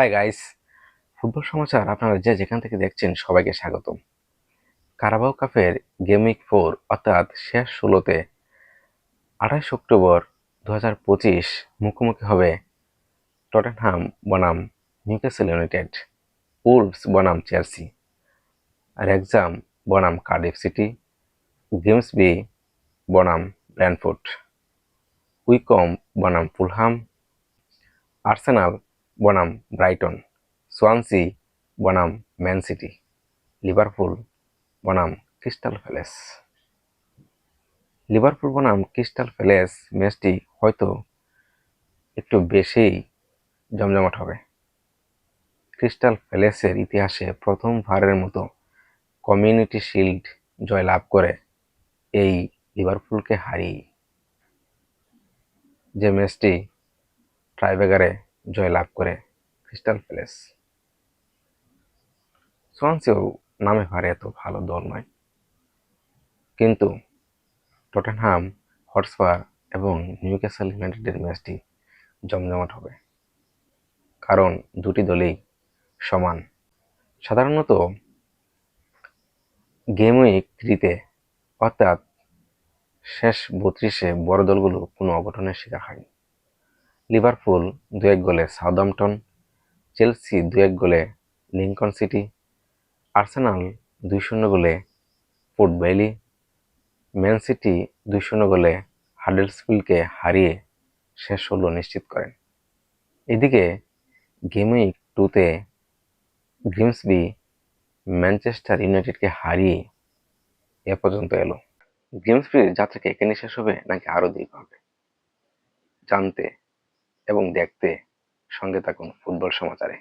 Hi guys football সমাচার আপনারা যে যেখান থেকে দেখছেন, সবাইকে স্বাগতম। কারাবাও কাপের গেম উইক ফোর অর্থাৎ শেষ ষোলোতে আঠাশ অক্টোবর দু হাজার পঁচিশ মুখোমুখি হবে টটেনহাম বনাম নিউক্যাসল ইউনাইটেড উলফস বনাম চেলসি রেক্সাম বনাম কার্ডিফ সিটি গেমসবি বনাম ব্র্যান্ডফোর্ড উইকম বনাম ফুলহাম আর্সেনাল বনাম ব্রাইটন, সোয়ানসি বনাম ম্যান সিটি, লিভারপুল বনাম ক্রিস্টাল প্যালেস। লিভারপুল বনাম ক্রিস্টাল প্যালেস ম্যাচটি হয়তো একটু বেশি জমজমাট হবে। ক্রিস্টাল প্যালেসের ইতিহাসে প্রথম ভারের মতো কমিউনিটি শিল্ড জয় লাভ করে এই লিভারপুলকে হারিয়ে যে ম্যাচটি ট্রাইবেগারে জয় লাভ করে ক্রিস্টাল প্যালেস সোয়ানসিও নামে ভারে এত ভালো দল নয়। কিন্তু টটেনহাম হটস্পার এবং নিউক্যাসল ইউনাইটেডের ম্যাচটি জমজমাট হবে। কারণ দুটি দলই সমান। সাধারণত গেম উইক থ্রিতে অর্থাৎ শেষ বত্রিশে বড় দলগুলো কোনো অঘটনের শিকার হয়নি। লিভারপুল দু এক গোলে সাউদাম্পটন, চেলসি দু এক গোলে লিঙ্কন সিটি, আর্সেনাল দুই শূন্য গোলে পোর্ট ভ্যালি ম্যান সিটি দুই শূন্য গোলে হাডেলসফিল্ডকে হারিয়ে শেষ ষোলো নিশ্চিত করেন। এদিকে গেম উইক টুতে গ্রিমসবি ম্যানচেস্টার ইউনাইটেডকে হারিয়ে এ পর্যন্ত এলো। গ্রিমসবির যাত্রাকে এখানে শেষ হবে নাকি আরও দীর্ঘ হবে, জানতে এবং দেখতে সঙ্গে থাকুন ফুটবল সমাচারে।